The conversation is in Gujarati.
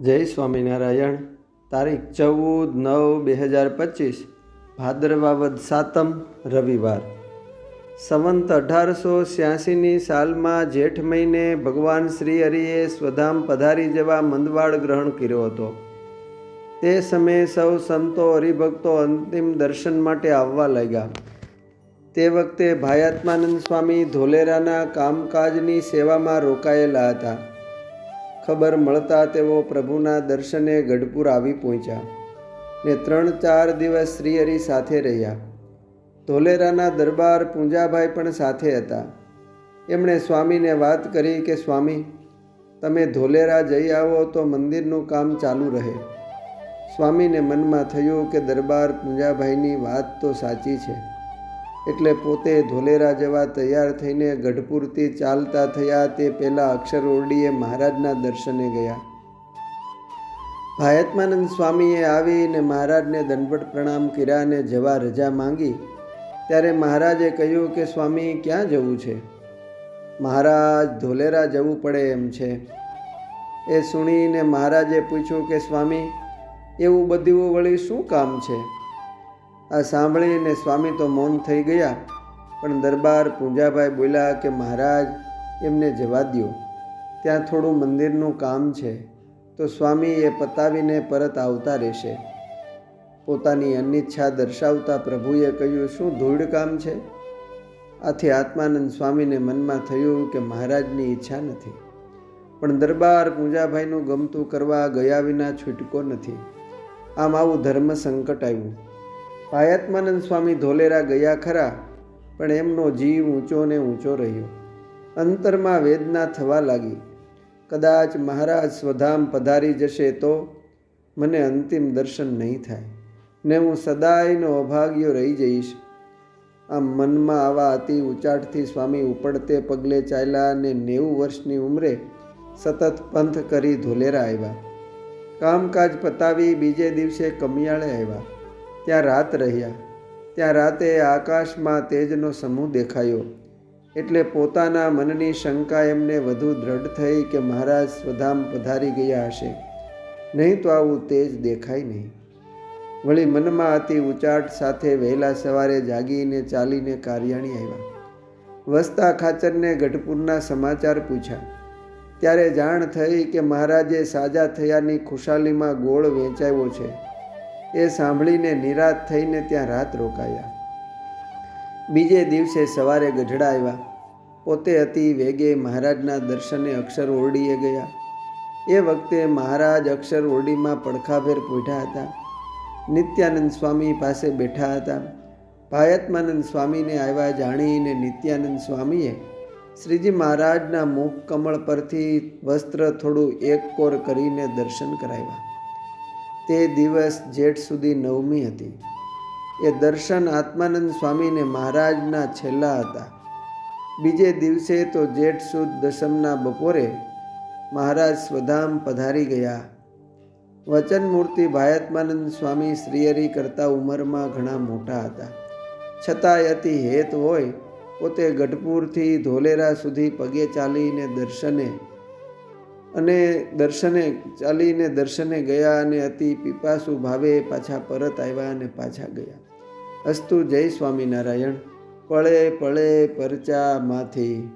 જય સ્વામિનારાયણ. તારીખ ચૌદ નવ બે હજાર પચીસ, ભાદરવાવદ સાતમ રવિવાર. સંવંત અઢારસો છ્યાસીની સાલમાં જેઠ મહિને ભગવાન શ્રી હરિએ સ્વધામ પધારી જવા મંદવાડ ગ્રહણ કર્યો હતો. તે સમયે સૌ સંતો હરિભક્તો અંતિમ દર્શન માટે આવવા લાગ્યા. તે વખતે ભાયાત્માનંદ સ્વામી ધોલેરાના કામકાજની સેવામાં રોકાયેલા હતા. ખબર મળતા તેઓ પ્રભુના દર્શને ગઢપુર આવી પહોંચ્યા ને ત્રણ ચાર દિવસ શ્રીહરિ સાથે રહ્યા. ધોલેરાના દરબાર પૂંજાભાઈ પણ સાથે હતા. એમણે સ્વામીને વાત કરી કે, સ્વામી, તમે ધોલેરા જઈ આવો તો મંદિરનું કામ ચાલુ રહે. સ્વામીને મનમાં થયું કે દરબાર પૂંજાભાઈની વાત તો સાચી છે. એટલે પોતે ધોલેરા જવા તૈયાર થઈને ગઢપુરથી ચાલતા થયા તે પહેલાં અક્ષર ઓરડીએ મહારાજના દર્શને ગયા. ભાયત્માનંદ સ્વામીએ આવીને મહારાજને દંડવટ પ્રણામ કર્યા જવા રજા માંગી. ત્યારે મહારાજે કહ્યું કે, સ્વામી, ક્યાં જવું છે? મહારાજ, ધોલેરા જવું પડે એમ છે. એ સુણીને મહારાજે પૂછ્યું કે, સ્વામી, એવું બધું વળી શું કામ છે? આ સાંભળીને સ્વામી તો મૌન થઈ ગયા, પણ દરબાર પૂંજાભાઈ બોલ્યા કે મહારાજ, એમને જવા દ્યો. ત્યાં થોડું મંદિરનું કામ છે, તો સ્વામી એ પતાવીને પરત આવતા રહેશે. પોતાની અનિચ્છા દર્શાવતા પ્રભુએ કહ્યું, શું ધૂળ કામ છે? આથી આત્માનંદ સ્વામીને મનમાં થયું કે મહારાજની ઈચ્છા નથી. પણ દરબાર પૂંજાભાઈનું ગમતું કરવા ગયા વિના છૂટકો નથી. આમ આવું ધર્મ સંકટ આવ્યું. પાયાત્માનંદ સ્વામી ધોલેરા ગયા ખરા, પણ એમનો જીવ ઊંચો ને ઊંચો રહ્યો. અંતરમાં વેદના થવા લાગી. કદાચ મહારાજ સ્વધામ પધારી જશે તો મને અંતિમ દર્શન નહીં થાય ને હું સદાયનો અભાગ્યો રહી જઈશ. આમ મનમાં આવા અતિ ઉચાટથી સ્વામી ઉપડતે પગલે ચાલ્યા અને નેવું વર્ષની ઉંમરે સતત પંથ કરી ધોલેરા આવ્યા. કામકાજ પતાવી બીજે દિવસે કમિયાળે આવ્યા. ત્યાં રાત રહ્યા. ત્યાં રાતે આકાશમાં તેજનો સમૂહ દેખાયો. એટલે પોતાના મનની શંકા એમને વધુ દ્રઢ થઈ કે મહારાજ સ્વધામ પધારી ગયા હશે. નહીં તો આવું તેજ દેખાય નહીં. વળી મનમાં અતિ ઉચાટ સાથે વહેલા સવારે જાગીને ચાલીને કાર્યાણી આવ્યા. વસતા ખાચરને ગઢપુરના સમાચાર પૂછ્યા. ત્યારે જાણ થઈ કે મહારાજે સાજા થયાની ખુશાલીમાં ગોળ વેચાયો છે. એ સાંભળીને નિરાશ થઈને ત્યાં રાત રોકાયા. બીજે દિવસે સવારે ગઢડા આવ્યા. પોતે અતિ વેગે મહારાજના દર્શને અક્ષર ઓરડીએ ગયા. એ વખતે મહારાજ અક્ષર ઓરડીમાં પડખાભેર પોઢ્યા હતા. નિત્યાનંદ સ્વામી પાસે બેઠા હતા. ભાયત્માનંદ સ્વામીને આવ્યા જાણીને નિત્યાનંદ સ્વામીએ શ્રીજી મહારાજના મુખ કમળ પરથી વસ્ત્ર થોડું એક કોર કરીને દર્શન કરાવ્યા. તે દિવસ જેઠ સુધી નવમી હતી. એ દર્શન આત્માનંદ સ્વામીને મહારાજના છેલ્લા હતા. બીજે દિવસે તો જેઠ સુદ દશમના બપોરે મહારાજ સ્વધામ પધારી ગયા. વચનમૂર્તિ ભાયાત્માનંદ સ્વામી શ્રીહરિ કરતાં ઉંમરમાં ઘણા મોટા હતા. છતાંય અતિ હેત હોય, પોતે ગઢપુરથી ધોલેરા સુધી પગે ચાલીને દર્શને અને દર્શને ચાલીને દર્શને ગયા અને અતિ પીપાસુ ભાવે પાછા પરત આવ્યા અને પાછા ગયા. અસ્તુ જય સ્વામિનારાયણ. પળે પળે પરચામાંથી